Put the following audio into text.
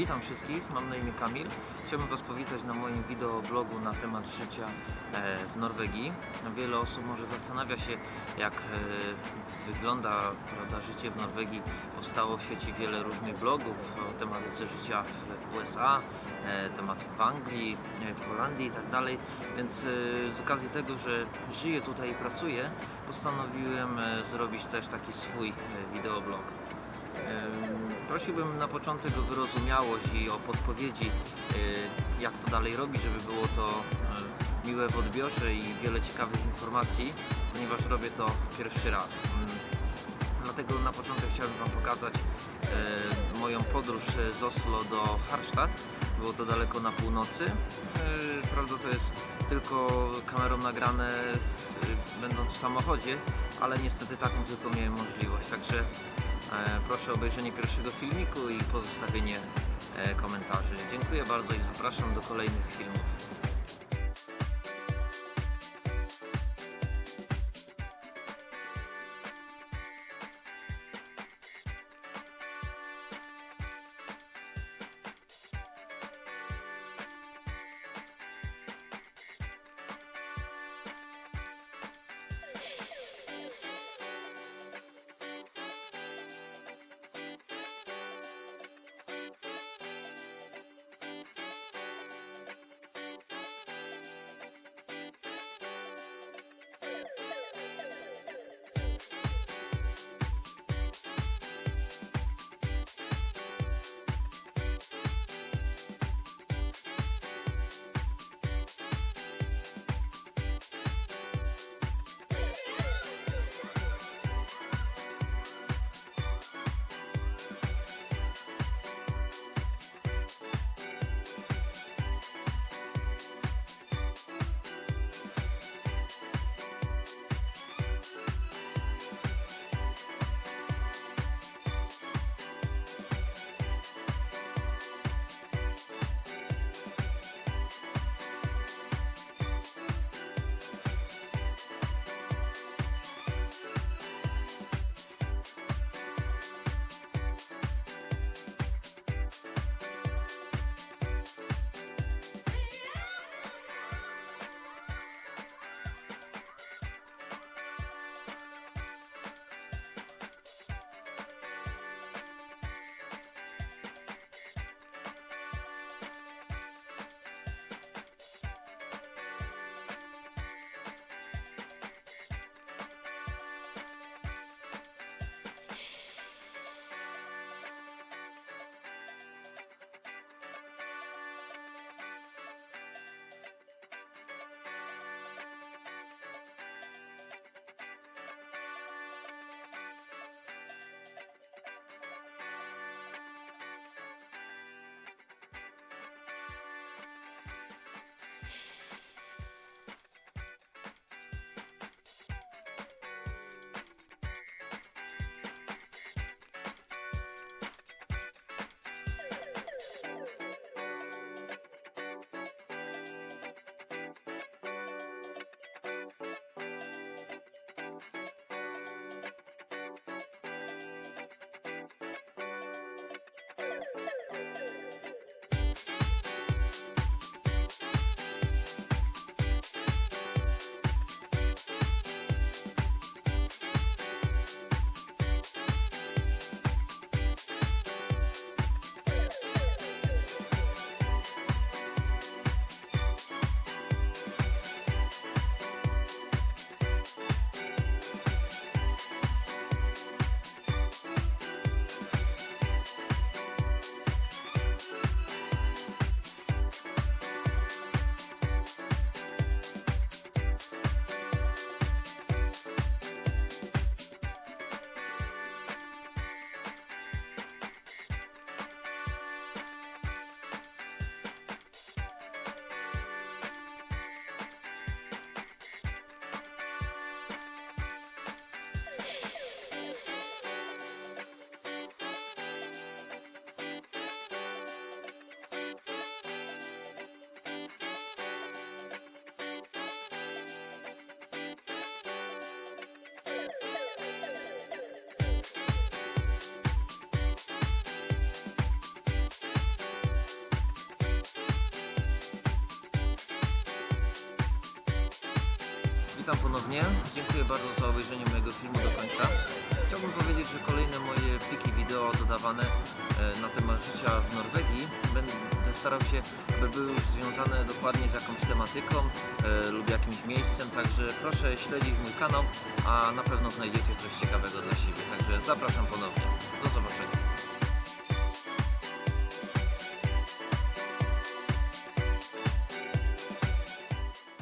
Witam wszystkich, mam na imię Kamil. Chciałbym Was powitać na moim wideoblogu na temat życia e, w Norwegii. Wiele osób może zastanawia się, jak e, wygląda prawda, życie w Norwegii. Powstało w sieci wiele różnych blogów o tematyce życia w USA, e, temat w Anglii, w Holandii i tak dalej. Więc z okazji tego, że żyję tutaj i pracuję, postanowiłem zrobić też taki swój wideoblog. Prosiłbym na początek o wyrozumiałość i o podpowiedzi, y, jak to dalej robić, żeby było to y, miłe w odbiorze i wiele ciekawych informacji, ponieważ robię to pierwszy raz. Mm, Dlatego na początek chciałbym Wam pokazać e, moją podróż z Oslo do Harstad. Było to daleko na północy. Prawda to jest tylko kamerą nagrane będąc w samochodzie, ale niestety taką tylko miałem możliwość. Także proszę o obejrzenie pierwszego filmiku i pozostawienie e, komentarzy. Dziękuję bardzo i zapraszam do kolejnych filmów. Witam ponownie. Dziękuję bardzo za obejrzenie mojego filmu do końca. Chciałbym powiedzieć, że kolejne moje pliki wideo dodawane e, na temat życia w Norwegii będę starał się, aby były już związane dokładnie z jakąś tematyką e, lub jakimś miejscem, także proszę śledzić mój kanał, a na pewno znajdziecie coś ciekawego dla siebie. Także zapraszam ponownie.